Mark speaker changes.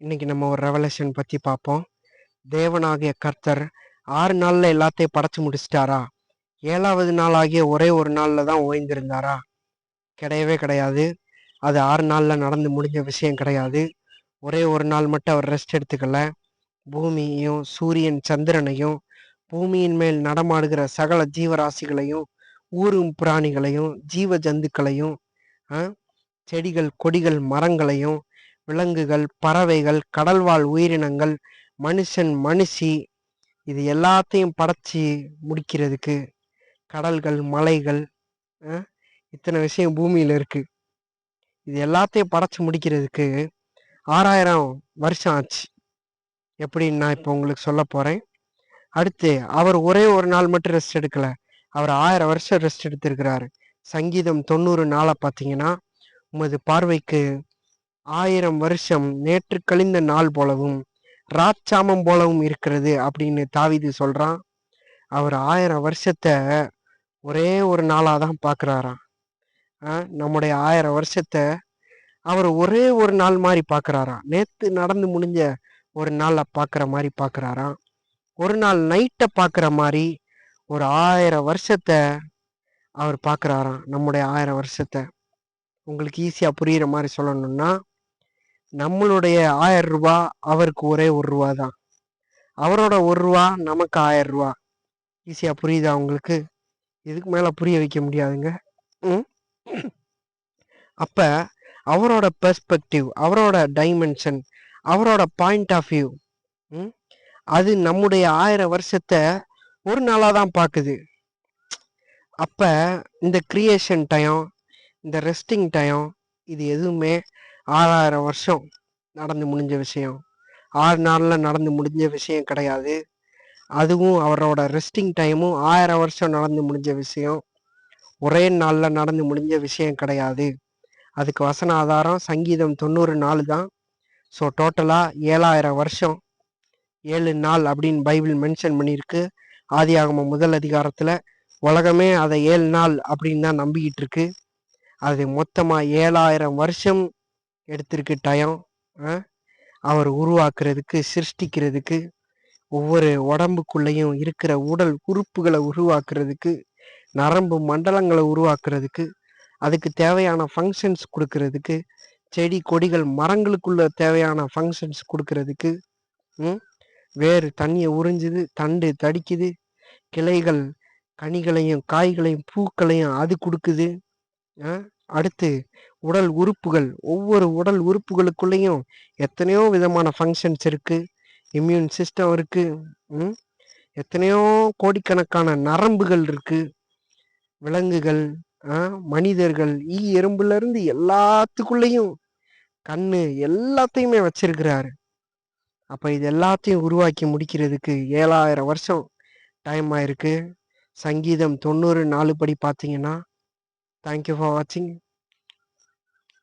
Speaker 1: இன்னைக்கு நம்ம ஒரு ரெவலேஷன் பத்தி பார்ப்போம். தேவனாகிய கர்த்தர் ஆறு நாள்ல எல்லாத்தையும் படைச்சு முடிச்சிட்டாரா? ஏழாவது நாள் ஆகிய ஒரே ஒரு நாள்ல தான் ஓய்ந்திருந்தாரா? கிடையவே கிடையாது. அது ஆறு நாள்ல நடந்து முடிஞ்ச விஷயம் கிடையாது. ஒரே ஒரு நாள் மட்டும் அவர் ரெஸ்ட் எடுத்துக்கல. பூமியையும் சூரியன் சந்திரனையும் பூமியின் மேல் நடமாடுகிற சகல ஜீவராசிகளையும் ஊரும் பிராணிகளையும் ஜீவ ஜந்துக்களையும் செடிகள் கொடிகள் மரங்களையும் விலங்குகள் பறவைகள் கடல்வாழ் உயிரினங்கள் மனுஷன் மனுஷி இது எல்லாத்தையும் படைச்சி முடிக்கிறதுக்கு கடல்கள் மலைகள் இத்தனை விஷயம் பூமியில் இருக்குது இது எல்லாத்தையும் படைச்சி முடிக்கிறதுக்கு ஆறாயிரம் வருஷம் ஆச்சு. எப்படின்னு நான் இப்போ உங்களுக்கு சொல்ல போகிறேன் அடுத்து அவர் ஒரே ஒரு நாள் மட்டும் ரெஸ்ட் எடுக்கலை. அவர் ஆயிரம் வருஷம் ரெஸ்ட் எடுத்திருக்கிறாரு. சங்கீதம் தொண்ணூறு நாளை பார்த்தீங்கன்னா உமது பார்வைக்கு ஆயிரம் வருஷம் நேற்று கழிந்த நாள் போலவும் ராச்சாமம் போலவும் இருக்கிறது அப்படின்னு தாவிது சொல்றான். அவர் ஆயிரம் வருஷத்தை ஒரே ஒரு நாளாக தான் பார்க்குறாராம் நம்முடைய ஆயிரம் வருஷத்தை அவர் ஒரே ஒரு நாள் மாதிரி பார்க்குறாராம் நேற்று நடந்து முடிஞ்ச ஒரு நாளை பார்க்குற மாதிரி பார்க்குறாராம் ஒரு நாள் நைட்டை பார்க்குற மாதிரி ஒரு ஆயிரம் வருஷத்தை அவர் பார்க்குறாராம் நம்முடைய ஆயிரம் வருஷத்தை. உங்களுக்கு ஈஸியாக புரிகிற மாதிரி சொல்லணும்னா நம்மளுடைய ஆயிரம் ரூபா அவருக்கு ஒரே ஒரு ரூபா தான். அவரோட ஒரு ரூபா நமக்கு ஆயிரம் ரூபா. ஈஸியாக புரியுதா உங்களுக்கு? இதுக்கு மேலே புரிய வைக்க முடியாதுங்க. ம்? அப்போ அவரோட பெர்ஸ்பெக்டிவ் அவரோட டைமென்ஷன் அவரோட பாயிண்ட் ஆஃப் வியூ அது நம்முடைய ஆயிரம் வருஷத்தை ஒரு நாளாக தான் பார்க்குது அப்போ இந்த கிரியேஷன் டைம் இந்த ரெஸ்டிங் டைம் இது எதுவுமே ஆறாயிரம் வருஷம் நடந்து முடிஞ்ச விஷயம். ஆறு நாளில் நடந்து முடிஞ்ச விஷயம் கிடையாது. அதுவும் அவரோட ரெஸ்டிங் டைமும் ஆயிரம் வருஷம் நடந்து முடிஞ்ச விஷயம். ஒரே நாளில் நடந்து முடிஞ்ச விஷயம் கிடையாது. அதுக்கு வசன ஆதாரம் சங்கீதம் தொண்ணூறு நாலு தான். ஸோ டோட்டலாக ஏழாயிரம் வருஷம். ஏழு நாள் அப்படின்னு பைபிள் மென்ஷன் பண்ணியிருக்கு. ஆதியாகம முதல் அதிகாரத்தில் உலகமே அதை ஏழு நாள் அப்படின்னு தான் நம்பிக்கிட்டு இருக்கு. அது மொத்தமாக ஏழாயிரம் வருஷம் எடுத்திருக்கு டயம் அவர் உருவாக்குறதுக்கு சிருஷ்டிக்கிறதுக்கு ஒவ்வொரு உடம்புக்குள்ளேயும் இருக்கிற உடல் உறுப்புகளை உருவாக்குறதுக்கு நரம்பு மண்டலங்களை உருவாக்குறதுக்கு அதுக்கு தேவையான ஃபங்க்ஷன்ஸ் கொடுக்கறதுக்கு செடி கொடிகள் மரங்களுக்குள்ள தேவையான ஃபங்க்ஷன்ஸ் கொடுக்கறதுக்கு ம் வேறு தண்ணியை உறிஞ்சுது தண்டு தடிக்குது கிளைகள் கனிகளையும் காய்களையும் பூக்களையும் அது கொடுக்குது ஆ, அடுத்து உடல் உறுப்புகள் ஒவ்வொரு உடல் உறுப்புகளுக்குள்ளேயும் எத்தனையோ விதமான ஃபங்க்ஷன்ஸ் இருக்குது இம்யூன் சிஸ்டம் இருக்குது ம், எத்தனையோ கோடிக்கணக்கான நரம்புகள் இருக்குது விலங்குகள் ஆ, மனிதர்கள் ஈ எறும்புலேருந்து எல்லாத்துக்குள்ளேயும் கண்ணு எல்லாத்தையுமே வச்சிருக்கிறாரு. அப்போ இது எல்லாத்தையும் உருவாக்கி முடிக்கிறதுக்கு ஏழாயிரம் வருஷம் டைம் ஆயிருக்கு. சங்கீதம் தொண்ணூறு நாலு படி பார்த்தீங்கன்னா தேங்க்யூ ஃபார் வாட்சிங்